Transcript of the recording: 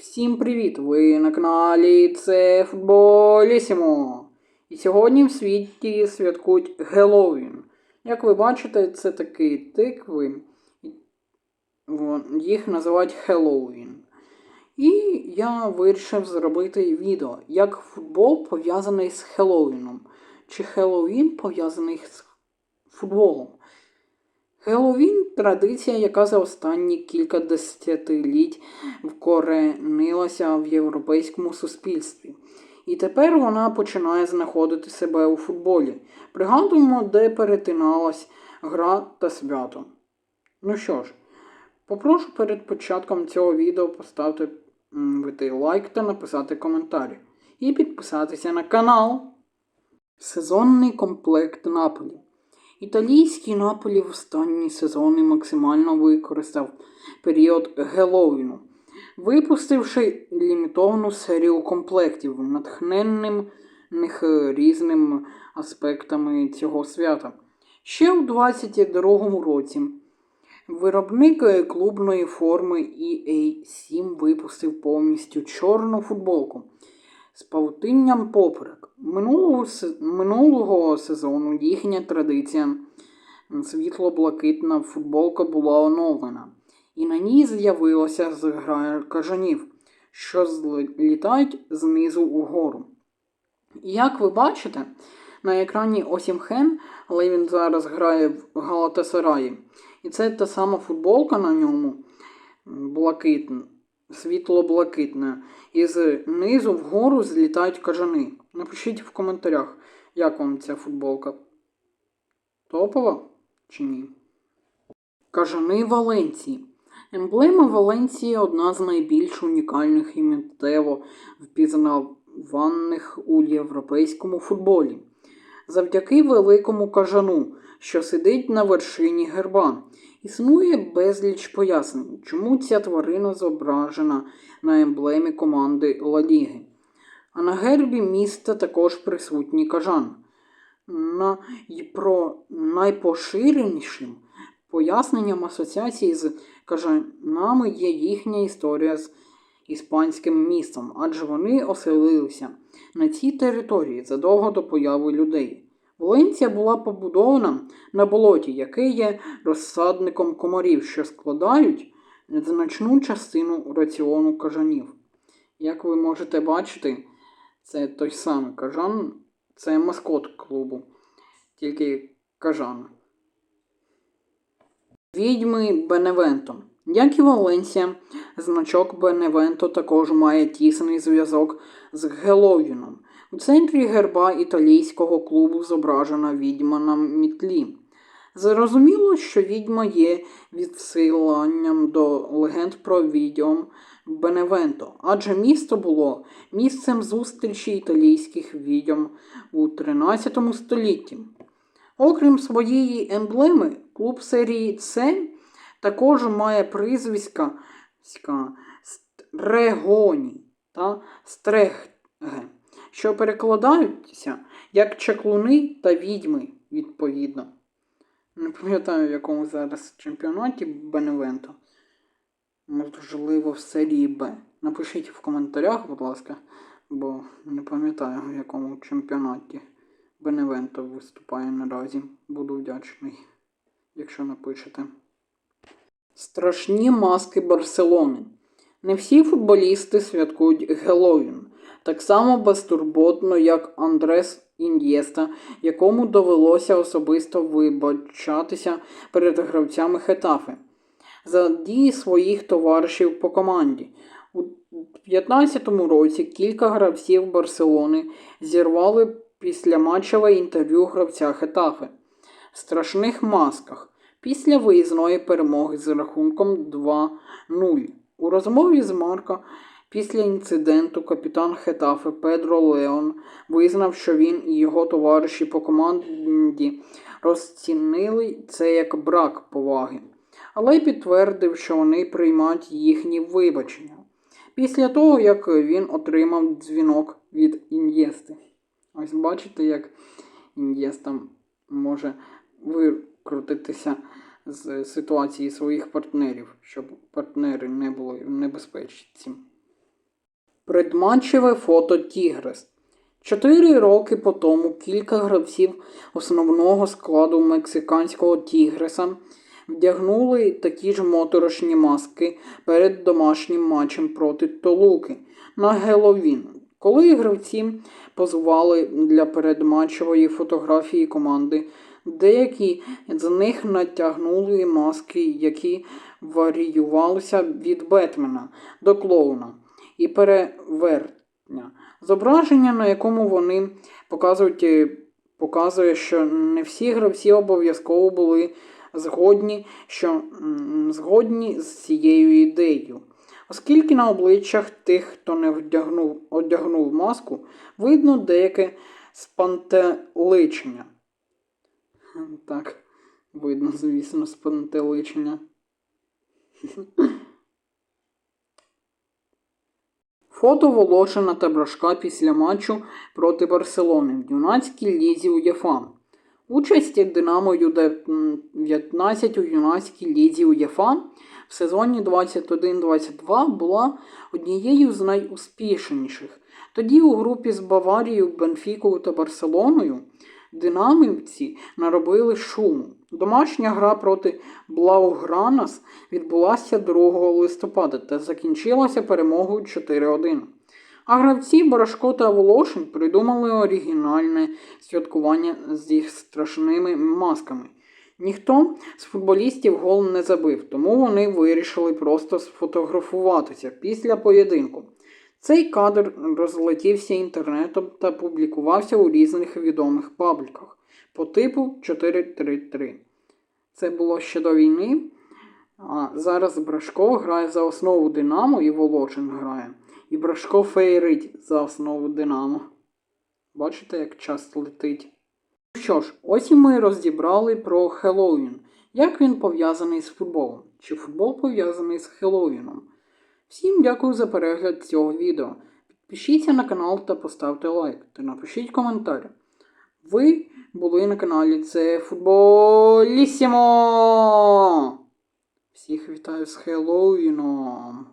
Всім привіт! Ви на каналі це Футболісімо. І сьогодні в світі святкують Геловін. Як ви бачите, це такі тикви. Їх називають Хеллоуін. І я вирішив зробити відео, як футбол пов'язаний з Хеллоуіном. Чи Хеллоуін пов'язаний з футболом. Хеллоуін – традиція, яка за останні кілька десятиліть вкоренилася в європейському суспільстві. І тепер вона починає знаходити себе у футболі. Пригадуємо, де перетиналась гра та свято. Ну що ж, попрошу перед початком цього відео поставити вити лайк та написати коментар. І підписатися на канал. Сезонний комплект Наполі. Італійський Наполі в останні сезони максимально використав період Геловіну, випустивши лімітовану серію комплектів, натхненним них різними аспектами цього свята. Ще у 22-му році виробник клубної форми EA7 випустив повністю чорну футболку з павутинням поперек. Минулого, минулого сезону їхня традиція світло-блакитна футболка була оновлена, і на ній з'явилася зграя кажанів, що злітають знизу угору. Як ви бачите, на екрані Осімхен, але він зараз грає в Галатасараї. І це та сама футболка на ньому блакитна, світло-блакитна. І знизу вгору злітають кажани. Напишіть в коментарях, як вам ця футболка. Топова чи ні? Кажани Валенції. Емблема Валенції одна з найбільш унікальних і миттєво впізнаваних у європейському футболі. Завдяки великому кажану, що сидить на вершині герба, існує безліч пояснень, чому ця тварина зображена на емблемі команди Ла Ліги. А на гербі міста також присутній кажан. На, й про найпоширенішим поясненням асоціації з кажанами є їхня історія з іспанським містом, адже вони оселилися на цій території задовго до появи людей. Валенція була побудована на болоті, яке є розсадником комарів, що складають значну частину раціону кажанів. Як ви можете бачити, це той самий кажан, це маскот клубу, тільки кажан. Відьми Беневенто. Як і Валенсія, значок Беневенто також має тісний зв'язок з Геловіном. У центрі герба італійського клубу зображена відьма на мітлі. Зрозуміло, що відьма є відсиланням до легенд про відьом Беневенто, адже місто було місцем зустрічі італійських відьом у 13 столітті. Окрім своєї емблеми, клуб серії С також має прізвиська Стрегоні та Стреге, що перекладаються як чаклуни та відьми, відповідно. Не пам'ятаю, в якому зараз чемпіонаті Беневенто. Можливо, в серії Б. Напишіть в коментарях, будь ласка, бо не пам'ятаю, в якому чемпіонаті Беневенто виступає наразі. Буду вдячний, якщо напишете. Страшні маски Барселони. Не всі футболісти святкують Геловін. Так само безтурботно, як Андрес Ін'єста, якому довелося особисто вибачатися перед гравцями Хетафи за дії своїх товаришів по команді. У 2015 році кілька гравців Барселони зірвали післяматчеве інтерв'ю гравця Хетафи в страшних масках після виїзної перемоги з рахунком 2-0. У розмові з Марко після інциденту капітан Хетафи Педро Леон визнав, що він і його товариші по команді розцінили це як брак поваги, але й підтвердив, що вони приймають їхні вибачення після того, як він отримав дзвінок від Ін'єсти. Ось бачите, як Ін'єста може викрутитися з ситуації своїх партнерів, щоб партнери не були в небезпечці. Предматчеве фото Тігрес. Чотири роки по тому кілька гравців основного складу мексиканського Тігреса вдягнули такі ж моторошні маски перед домашнім матчем проти Толуки на Геловін. Коли гравці позували для передматчевої фотографії команди, деякі з них натягнули маски, які варіювалися від Бетмена до клоуна і перевертня. Зображення, на якому вони показують, е, показує, що не всі гравці обов'язково були згодні, що, згодні з цією ідеєю. Оскільки на обличчях тих, хто не вдягнув, одягнув маску, видно деяке спантеличення. Так, видно, звісно, спантеличення. Фото Волошина та Брашка після матчу проти Барселони в юнацькій лізі УЄФА. Участь Динамо Ю-19 у юнацькій лізі УЄФА в сезоні 21-22 була однією з найуспішніших. Тоді у групі з Баварією, Бенфікою та Барселоною динамівці наробили шуму. Домашня гра проти Блаугранас відбулася 2 листопада та закінчилася перемогою 4-1. А гравці Барашко та Волошин придумали оригінальне святкування з їх страшними масками. Ніхто з футболістів гол не забив, тому вони вирішили просто сфотографуватися після поєдинку. Цей кадр розлетівся інтернетом та публікувався у різних відомих пабліках по типу 433. Це було ще до війни. А зараз Брашко грає за основу Динамо і Волочин грає. І Брашко фейрить за основу Динамо. Бачите, як час летить. Що ж, ось і ми розібрали про Хеллоуін. Як він пов'язаний з футболом? Чи футбол пов'язаний з Хеллоуіном? Всім дякую за перегляд цього відео. Підпишіться на канал та поставте лайк та напишіть коментар. Ви були на каналі Це Футболісімо! Всіх вітаю з Хеллоуіном!